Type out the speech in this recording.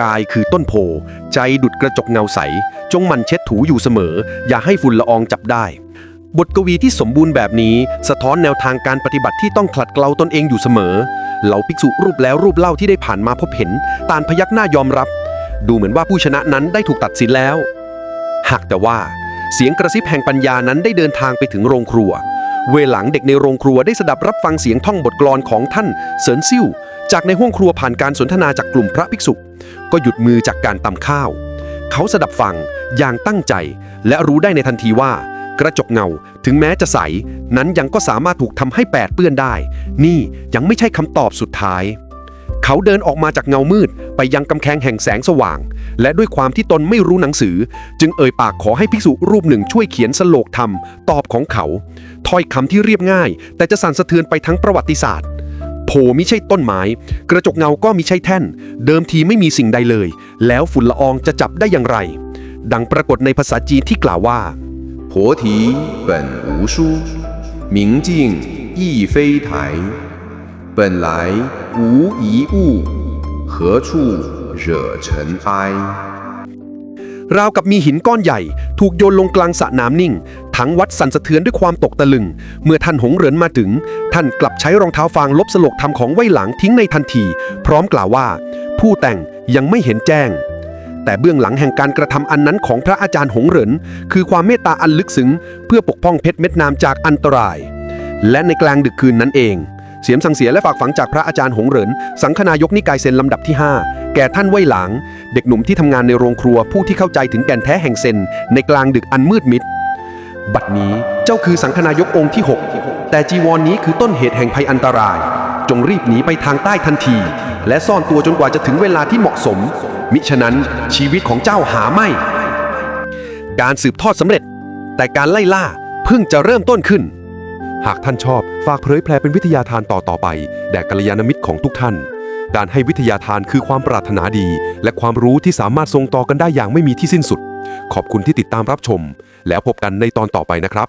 กายคือต้นโพ ใจดุดกระจกเงาใส จงมันเช็ดถูอยู่เสมอ อย่าให้ฝุ่นละอองจับได้ บทกวีที่สมบูรณ์แบบนี้ สะท้อนแนวทางการปฏิบัติที่ต้องขัดเกลาตนเองอยู่เสมอ เหล่าภิกษุรูปแล้วรูปเล่าที่ได้ผ่านมาพบเห็น ตานพยักหน้ายอมรับ ดูเหมือนว่าผู้ชนะนั้นได้ถูกตัดสินแล้ว หากแต่ว่า เสียงกระซิบแห่งปัญญานั้นได้เดินทางไปถึงโรงครัว เวหลังเด็กในโรงครัวได้สดับรับฟังเสียงท่องบทกลอนของท่านเสินซิ่วจากในห้องครัวผ่านการสนทนาจากกลุ่มพระภิกษุ ก็หยุดมือจากการตำข้าว เขาสดับฟังอย่างตั้งใจ และรู้ได้ในทันทีว่า กระจกเงาถึงแม้จะใส นั้นยังก็สามารถถูกทำให้แปดเปื้อนได้ นี่ยังไม่ใช่คำตอบสุดท้าย เขาเดินออกมาจากเงามืด ไปยังกำแพงแห่งแสงสว่าง และด้วยความที่ตนไม่รู้หนังสือ จึงเอ่ยปากขอให้ภิกษุรูปหนึ่งช่วยเขียนสโลกธรรม ตอบของเขาถ้อยคำที่เรียบง่าย แต่จะสั่นสะเทือนไปทั้งประวัติศาสตร์ โพมิใช่ต้นไม้ กระจกเงาก็มิใช่แท่น เดิมทีไม่มีสิ่งใดเลย แล้วฝุ่นละอองจะจับได้อย่างไร ดังปรากฏในภาษาจีนที่กล่าวว่า 菩提本无树，明镜亦非台。 本来无一物，何处惹尘埃？ ราวกับมีหินก้อนใหญ่ ถูกโยนลงกลางสระน้ำนิ่ง ทั้งวัดสั่นสะเทือนด้วยความตกตะลึง เมื่อท่านหงเหรินมาถึง ท่านกลับใช้รองเท้าฟางลบสลกธรรมของไว้หลังทิ้งในทันที พร้อมกล่าวว่า ผู้แต่งยังไม่เห็นแจ้ง แต่เบื้องหลังแห่งการกระทำอันนั้นของพระอาจารย์หงเหริน คือความเมตตาอันลึกซึ้ง เพื่อปกป้องเพชรเม็ดน้ำจากอันตราย และในกลางดึกคืนนั้นเอง เสียมสังเสียและฝากฝังจากพระอาจารย์หงเหริน สังฆนายกนิกายเซนลำดับที่ 5 แก่ท่านไว้หลาง เด็กหนุ่มที่ทำงานในโรงครัวผู้ที่เข้าใจถึงแก่นแท้แห่งเซน ในกลางดึกอันมืดมิด บัดนี้เจ้าคือสังฆนายกองค์ที่ 6 แต่จีวรนนี้คือต้นเหตุแห่งภัยอันตราย จงรีบหนีไปทางใต้ทันที และซ่อนตัวจนกว่าจะถึงเวลาที่เหมาะสม มิฉะนั้นชีวิตของเจ้าหาไม่ การสืบทอดสำเร็จ แต่การไล่ล่าเพิ่งจะเริ่มต้นขึ้น หากท่านชอบฝากเผยแพร่เป็นวิทยาทานต่อต่อไป แด่กัลยาณมิตรของทุกท่าน การให้วิทยาทานคือความปรารถนาดี และความรู้ที่สามารถส่งต่อกันได้อย่างไม่มีที่สิ้นสุด ขอบคุณที่ติดตามรับชม แล้วพบกันในตอนต่อไปนะครับ